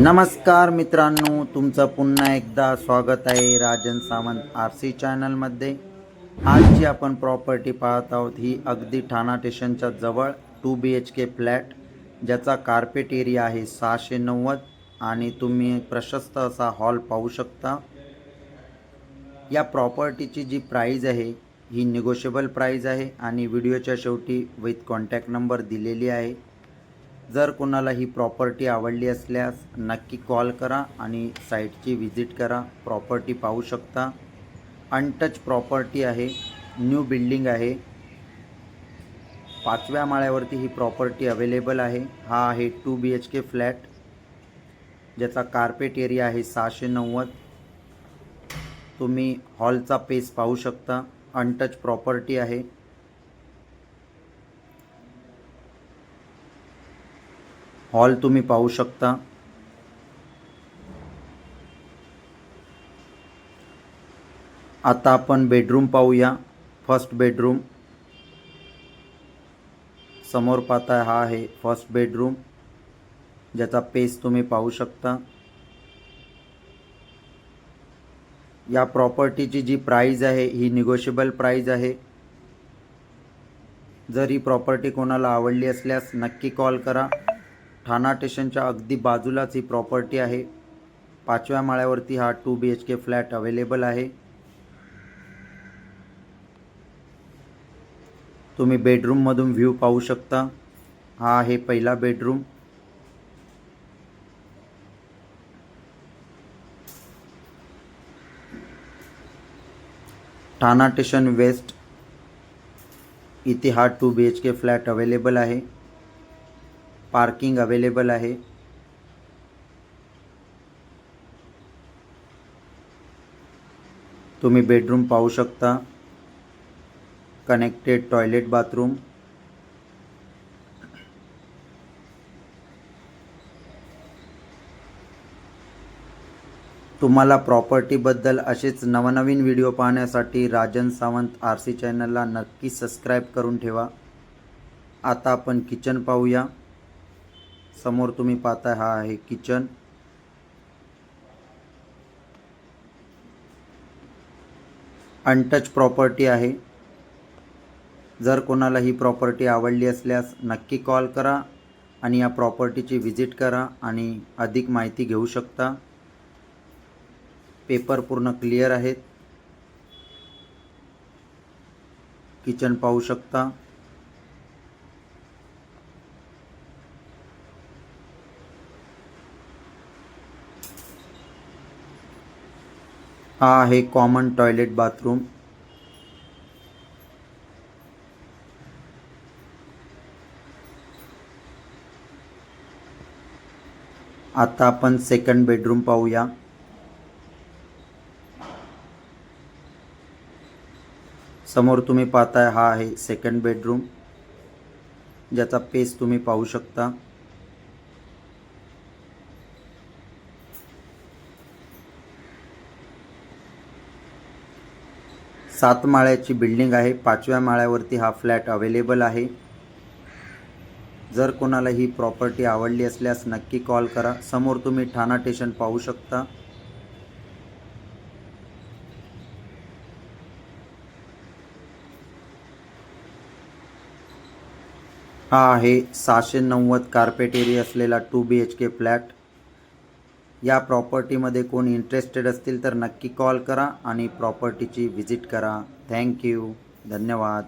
नमस्कार मित्रांनो तुमचं पुन्हा एकदा स्वागत आहे राजन सावंत आर सी चॅनलमध्ये आज जी आपण प्रॉपर्टी पाहत आहोत ही अगदी ठाणा स्टेशनच्या जवळ two B H K flat ज्याचा कार्पेट एरिया आहे सहाशे नव्वद आणि तुम्ही प्रशस्त असा हॉल पाहू शकता. या प्रॉपर्टीची जी प्राईज आहे ही निगोशिएबल प्राईज आहे आणि व्हिडिओच्या शेवटी विथ कॉन्टॅक्ट नंबर दिलेली आहे. जर कोणाला ही प्रॉपर्टी आवडली असल्यास नक्की कॉल करा आणि साईटची व्हिजिट करा. प्रॉपर्टी पाहू शकता. अनटच प्रॉपर्टी आहे. न्यू बिल्डिंग आहे. पाचव्या माळ्यावरती ही प्रॉपर्टी अवेलेबल आहे. हा आहे two B H K flat ज्याचा कार्पेट एरिया आहे सहाशे नव्वद. तुम्ही हॉलचा पेस पाहू शकता. अनटच प्रॉपर्टी आहे. हॉल तुम्ही पाहू शकता. आता आपण बेडरूम पाहूया. फर्स्ट बेडरूम समोर पाहताय हा आहे फर्स्ट बेडरूम ज्याचा पेस तुम्ही पाहू शकता. या प्रॉपर्टीची जी प्राईज आहे ही निगोशिएबल प्राईज आहे. जर ही प्रॉपर्टी कोणाला आवडली असल्यास नक्की कॉल करा. ठाणा स्टेशनच्या अगदी बाजूलाच ही प्रॉपर्टी आहे. पाचव्या माळ्यावरती हा two B H K flat available आहे. तुम्ही बेडरूममधून व्ह्यू पाहू शकता. हा आहे पहिला बेडरूम ठाणा स्टेशन वेस्ट इथे हा two B H K flat available आहे. पार्किंग अवेलेबल आहे. तुम्ही बेडरूम पाहू शकता. Connected toilet bathroom. तुम्हाला प्रॉपर्टीबद्दल असेच नवनवीन व्हिडिओ पाहण्यासाठी राजन सावंत आर सी चॅनलला नक्की सबस्क्राईब करून ठेवा. आता आपण किचन पाहूया. समोर तुम्ही पाहता हा आहे किचन. अनटच प्रॉपर्टी आहे. जर कोणाला ही प्रॉपर्टी आवडली असल्यास नक्की कॉल करा आणि या प्रॉपर्टीची व्हिजिट करा आणि अधिक माहिती घेऊ शकता. पेपर पूर्ण क्लिअर आहेत. किचन पाहू शकता. हा आहे कॉमन टॉयलेट बाथरूम आता आपण सेकंड बेडरूम पाहूया। समोर तुम्ही पाहताय, हा आहे सेकंड बेडरूम ज्याचा पेस तुम्ही पाहू शकता. सात माळ्याची बिल्डिंग आहे. पाचव्या माळ्यावरती हा फ्लॅट अवेलेबल आहे. जर कोणाला ही प्रॉपर्टी आवडली असल्यास नक्की कॉल करा. समोर तुम्ही ठाणा स्टेशन पाहू शकता. हा आहे सहाशे नव्वद कार्पेट एरिया असलेला two B H K flat. या प्रॉपर्टीमध्ये कोण इंटरेस्टेड असतील तर नक्की कॉल करा आणि प्रॉपर्टीची व्हिजिट करा. थँक्यू धन्यवाद.